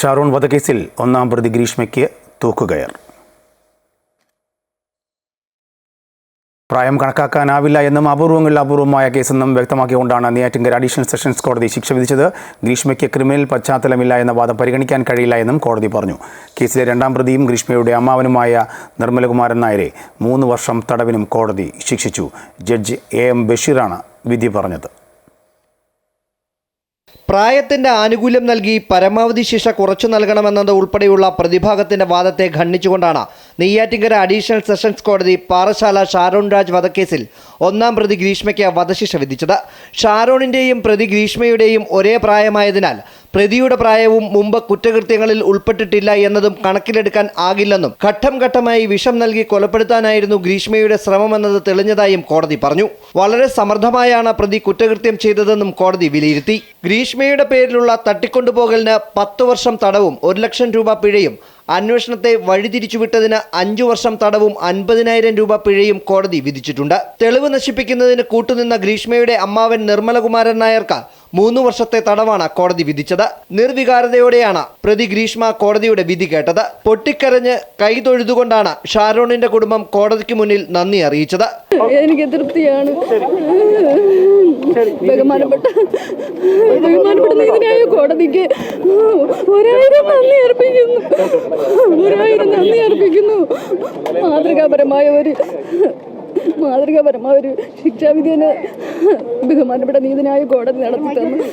ഷാറൂൺ വധക്കേസിൽ ഒന്നാം പ്രതി ഗ്രീഷ്മയ്ക്ക് തൂക്കുകയർ. പ്രായം കണക്കാക്കാനാവില്ല എന്നും അപൂർവങ്ങളിൽ അപൂർവമായ കേസെന്നും വ്യക്തമാക്കിക്കൊണ്ടാണ് നെയ്യാറ്റിങ്കര അഡീഷണൽ സെഷൻസ് കോടതി ശിക്ഷ വിധിച്ചത്. ഗ്രീഷ്മയ്ക്ക് ക്രിമിനൽ പശ്ചാത്തലമില്ല എന്ന വാദം പരിഗണിക്കാൻ കഴിയില്ല എന്നും കോടതി പറഞ്ഞു. കേസിലെ രണ്ടാം പ്രതിയും ഗ്രീഷ്മയുടെ അമ്മാവനുമായ നിർമ്മലകുമാരൻ നായരെ മൂന്ന് വർഷം തടവിനും കോടതി ശിക്ഷിച്ചു. ജഡ്ജ് എ എം ബഷീറാണ് വിധി പറഞ്ഞത്. പ്രായത്തിന്റെ ആനുകൂല്യം നൽകി പരമാവധി ശിക്ഷ കുറച്ചു നൽകണമെന്നത് ഉൾപ്പെടെയുള്ള പ്രതിഭാഗത്തിന്റെ വാദത്തെ ഖണ്ഡിച്ചുകൊണ്ടാണ് നെയ്യാറ്റിങ്കര അഡീഷണൽ സെഷൻസ് കോടതി പാറശാല ഷാരോൺ രാജ് വധക്കേസിൽ ഒന്നാം പ്രതി ഗ്രീഷ്മയ്ക്ക് വധശിക്ഷ വിധിച്ചത്. ഷാരോണിന്റെയും പ്രതി ഗ്രീഷ്മയുടെയും ഒരേ പ്രായമായതിനാൽ പ്രതിയുടെ പ്രായവും മുമ്പ് കുറ്റകൃത്യങ്ങളിൽ ഉൾപ്പെട്ടിട്ടില്ല എന്നതും കണക്കിലെടുക്കാൻ ആകില്ലെന്നും ഘട്ടം ഘട്ടമായി വിഷം നൽകി കൊലപ്പെടുത്താനായിരുന്നു ഗ്രീഷ്മയുടെ ശ്രമമെന്നത് തെളിഞ്ഞതായും കോടതി പറഞ്ഞു. വളരെ സമർത്ഥമായാണ് പ്രതി കുറ്റകൃത്യം ചെയ്തതെന്നും കോടതി വിലയിരുത്തി. ഗ്രീഷ്മയുടെ പേരിലുള്ള തട്ടിക്കൊണ്ടുപോകലിന് പത്ത് വർഷം തടവും ഒരു ലക്ഷം രൂപ പിഴയും അന്വേഷണത്തെ വഴിതിരിച്ചുവിട്ടതിന് അഞ്ചു വർഷം തടവും അൻപതിനായിരം രൂപ പിഴയും കോടതി വിധിച്ചിട്ടുണ്ട്. തെളിവ് നശിപ്പിക്കുന്നതിന് കൂട്ടുനിന്ന ഗ്രീഷ്മയുടെ അമ്മാവൻ നിർമ്മലകുമാരൻ നായർക്ക് മൂന്ന് വർഷത്തെ തടവാണ് കോടതി വിധിച്ചത്. നിർവികാരതയോടെയാണ് പ്രതി ഗ്രീഷ്മ കോടതിയുടെ വിധി കേട്ടത്. പൊട്ടിക്കരഞ്ഞ് കൈതൊഴുതുകൊണ്ടാണ് ഷാരോണിന്റെ കുടുംബം കോടതിക്ക് മുന്നിൽ നന്ദി അറിയിച്ചത്. എനിക്ക് തൃപ്തിയാണ്. കോടതിക്ക് ഒരായിരം നന്ദി അർപ്പിക്കുന്നു. ഒരായിരം നന്ദി അർപ്പിക്കുന്നു. മാതൃകാപരമായ ഒരു മാതൃകാപരമായ ഒരു ശിക്ഷാവിധിന് ബഹുമാനപ്പെട്ട നീതിനായ കോടതി നടത്തി തന്നു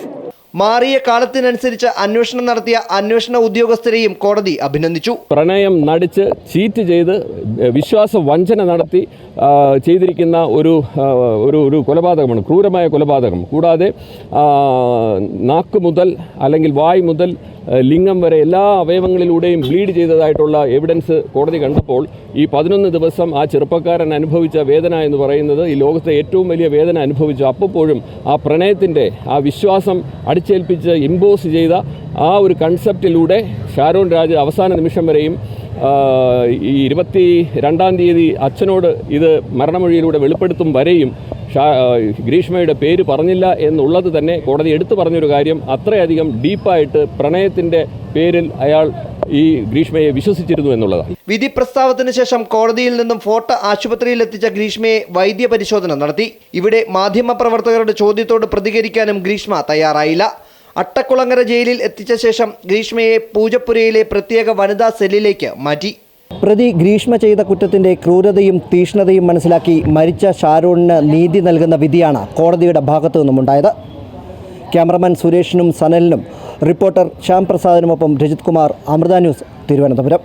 മാറിയ കാലത്തിനനുസരിച്ച് അന്വേഷണം നടത്തിയ അന്വേഷണ ഉദ്യോഗസ്ഥരെയും കോടതി അഭിനന്ദിച്ചു. പ്രണയം നടിച്ച് ചീറ്റ് ചെയ്ത് വിശ്വാസ വഞ്ചന നടത്തി ചെയ്തിരിക്കുന്ന ഒരു ഒരു ഒരു കൊലപാതകമാണ് ക്രൂരമായ കൊലപാതകം. കൂടാതെ നാക്ക് മുതൽ അല്ലെങ്കിൽ വായ് മുതൽ ലിംഗം വരെ എല്ലാ അവയവങ്ങളിലൂടെയും ബ്ലീഡ് ചെയ്തതായിട്ടുള്ള എവിഡൻസ് കോടതി കണ്ടപ്പോൾ ഈ പതിനൊന്ന് ദിവസം ആ ചെറുപ്പക്കാരൻ അനുഭവിച്ച വേദന എന്ന് പറയുന്നത് ഈ ലോകത്തെ ഏറ്റവും വലിയ വേദന അനുഭവിച്ചു അപ്പോഴും ആ പ്രണയത്തിന്റെ ആ വിശ്വാസം അടിച്ചേൽപ്പിച്ച് ഇമ്പോസ് ചെയ്ത ആ ഒരു കൺസെപ്റ്റിലൂടെ ഷാരോൺ രാജ് അവസാന നിമിഷം വരെയും ഈ ഇരുപത്തി രണ്ടാം തീയതി അച്ഛനോട് ഇത് മരണമൊഴിയിലൂടെ വെളിപ്പെടുത്തും വരെയും ഗ്രീഷ്മയുടെ പേര് പറഞ്ഞില്ല എന്നുള്ളത് തന്നെ കോടതി എടുത്തു പറഞ്ഞൊരു കാര്യം. അത്രയധികം ഡീപ്പായിട്ട് പ്രണയത്തിന്റെ പേരിൽ അയാൾ ഈ ഗ്രീഷ്മയെ വിശ്വസിച്ചിരുന്നു എന്നുള്ളതാണ്. വിധി പ്രസ്താവത്തിന് ശേഷം കോടതിയിൽ നിന്നും ഫോർട്ട് ആശുപത്രിയിൽ എത്തിച്ച ഗ്രീഷ്മയെ വൈദ്യ പരിശോധന നടത്തി. ഇവിടെ മാധ്യമപ്രവർത്തകരുടെ ചോദ്യത്തോട് പ്രതികരിക്കാനും ഗ്രീഷ്മ തയ്യാറായില്ല. അട്ടക്കുളങ്ങര ജയിലിൽ എത്തിച്ച ശേഷം ഗ്രീഷ്മയെ പൂജപ്പുരയിലെ പ്രത്യേക വനിതാ സെല്ലിലേക്ക് മാറ്റി. പ്രതി ഗ്രീഷ്മ ചെയ്ത കുറ്റത്തിന്റെ ക്രൂരതയും തീഷ്ണതയും മനസ്സിലാക്കി മരിച്ച ഷാരൂണിന് നീതി നൽകുന്ന വിധിയാണ് കോടതിയുടെ ഭാഗത്തു നിന്നുമുണ്ടായത്. ക്യാമറമാൻ സുരേഷിനും സനലിനും റിപ്പോർട്ടർ ശ്യാം പ്രസാദിനുമൊപ്പം രജിത് കുമാർ അമൃത ന്യൂസ് തിരുവനന്തപുരം.